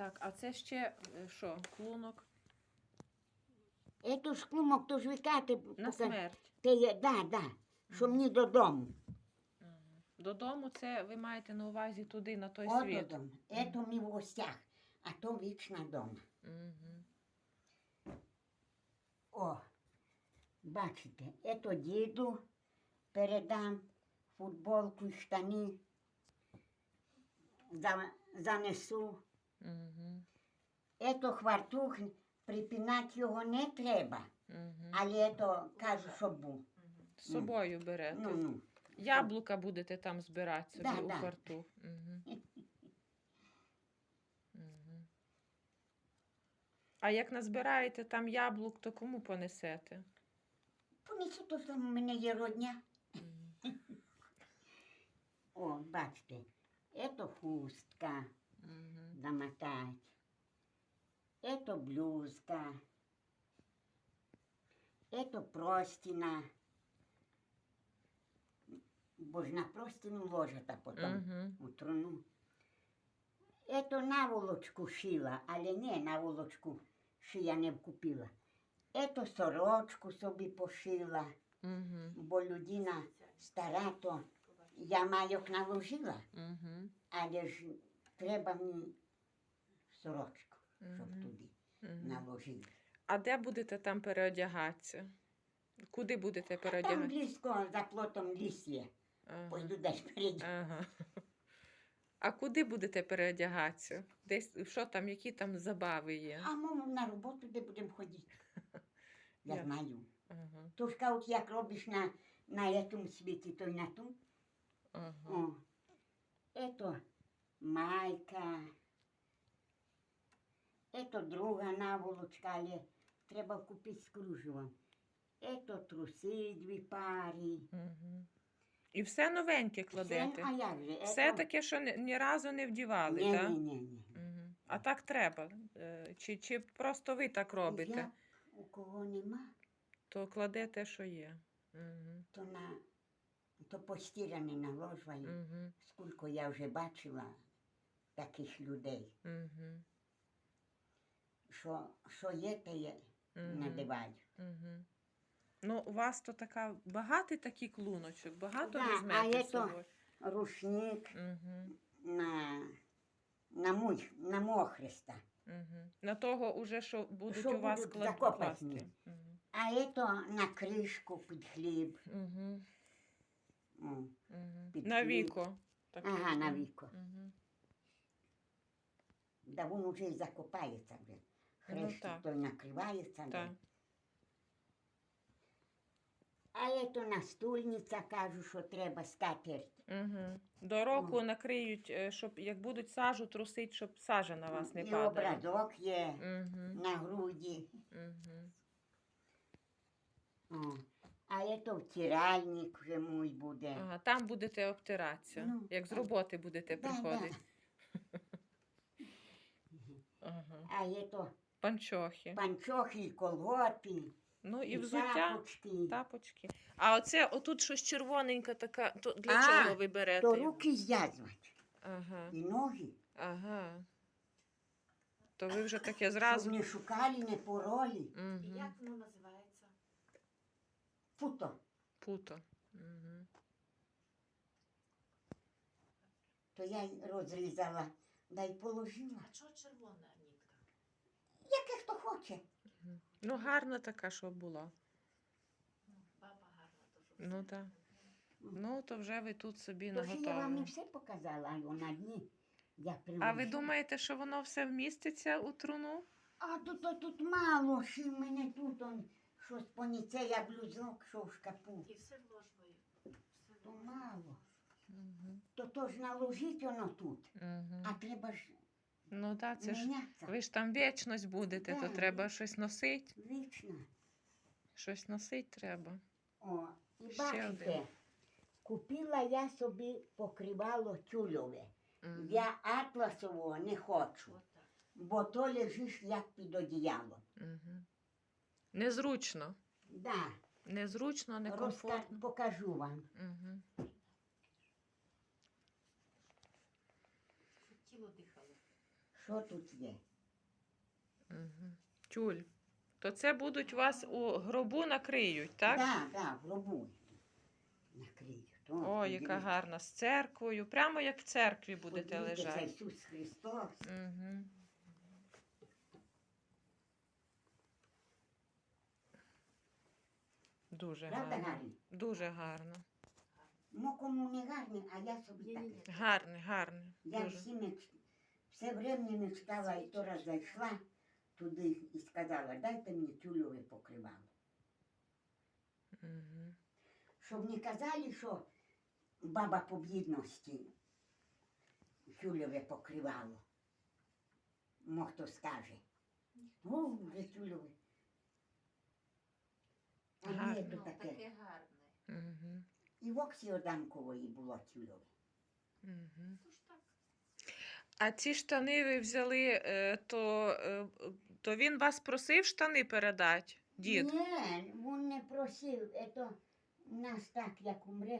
Так, а це ще е, що? Клунок Ето ж клумок, то ж ви на смерть. Те є, да, да, що мені додому. Додому це ви маєте на увазі туди, на той От світ. додому. Ето ми в гостях, а то вічна дома. Мгм. О, бачите, ето діду передам футболку і штани. За, занесу. Ето хвартух, припинати його не треба. Мгм. Але ето кажу, що був. З собою берете. Ну, ну. Яблука будете там збирати собі Да, у да. Мгм. Мгм. А як назбираєте там яблук, то кому понесете? Понесу то, що в мене є родня. Мгм. О, бачите, ето хустка. Замотать. Ето блузка. Ето простіна. Бо ж на простіну ложата потім Мгм. у труну. Ето наволочку шила, але не наволочку шия не купила. Ето сорочку собі пошила, Мгм. бо людина стара, то я майок наложила, Мгм. але ж треба мені сорочку, щоб туди Мгм. наложили. А де будете там переодягатися? Куди будете Там переодягатися? близько за плотом ліс є. Ага. Пойду десь перейду. Ага. А куди будете переодягатися? Десь що там, які там забави є? А ми на роботу де будемо ходити. Я Як? знаю. Ага. То ж як робиш на, на цьому світі, то й на тому. Ага. О, ето майка, ето друга наволочка, але треба купити з кружевом. Ето труси дві пари. Мгм. І все новеньке Все, а як же? Все ето- таке, що ні, ні разу не вдівали, ні, так? ні, ні, ні. Мгм. А так треба. Е, Чи, чи просто ви так робите, Я, у кого нема, то кладете, що є. Мгм. то на то постіране наложую. Мгм. Скільки я вже бачила таких людей, Мгм. Що, що є, те є, Мгм. надівають. Мгм. Ну, у вас то така багатий такий клуночок, багато Да, а візьмете є з то-. Рушник Мгм. на, на, мой, на мого Христа. Мгм. На того уже, що будуть Що у вас будуть класти. Мгм. А ето на кришку під хліб. Мгм. О, Мгм. Під На віко. такий. Ага, на віко. Мгм. Да він вже й закопається вже. Так. той накривається. Так. А ето настульниця, кажу, що треба скатерть. Угу. До року накриють, е, щоб як будуть сажу трусить, щоб сажа на вас не І падала. образок є Угу. на груді. Угу. О. А ето втиральник вже мій буде. Ага, там будете обтиратися, Ну, як з так. роботи будете Да, приходити. Ага. А ето Панчохи. панчохи, і колготи, Ну і і взуття, тапочки. тапочки. А оце отут щось червоненьке така. То для А, чого ви берете? То руки зв'язувати. Ага, І ноги. ага. То ви вже таке Щоб зразу. не шукали, не пороли. Угу. Як воно називається? Футо. Путо. Угу. То я розрізала, да й положила. А чого червона нітка? Яке хто хоче. Ну, гарна така, щоб була. Ну, баба гарна, то що Ну, так. Ну, то вже ви тут собі То ж я вам не наготовили. все показала, а на дні. Я А ви думаєте, що воно все вміститься у труну? А тут, тут, тут мало, що в мене тут он, щось поніце, я блюзок, що в шкапу. І все вложую. Все То мало. Угу. То то ж наложить воно тут. Угу. А треба ж Ну так, це ж ви ж там вічність будете, то треба щось носити. Вічно. Щось носити треба. О, і Ще бачите, один. купила я собі покривало тюльове. Мгм. Я атласового не хочу, бо то лежиш як під одіялом. Мгм. Незручно. Да, Незручно, розка... некомфортно. покажу вам. Угу. Що тут є? Угу. Тюль. То це будуть вас у гробу накриють, так? Так, так, в гробу накриють. О, О, яка гарна. З церквою. Прямо як в церкві будете Подивіться, це. Ісус Христос. Угу. Дуже Правда, гарно. гарний? Дуже гарно. Мо кому не гарний, а я собі. Гарний, гарний. Я Дуже. всі меч... все время мечтала, і то раз зайшла туди і сказала, дайте мені тюльове покривало. Угу. Щоб не казали, що баба по бідності тюльове покривало. Мо хто скаже. О, вже тюльове. А ні, Гарно. то Ну, таке. таке гарне. Угу. І в Оксі Оданкової було тюльове. Угу. То ж так. А ці штани ви взяли, е, то, е, то він вас просив штани передати, дід? Ні, він не просив. це нас так, як умре,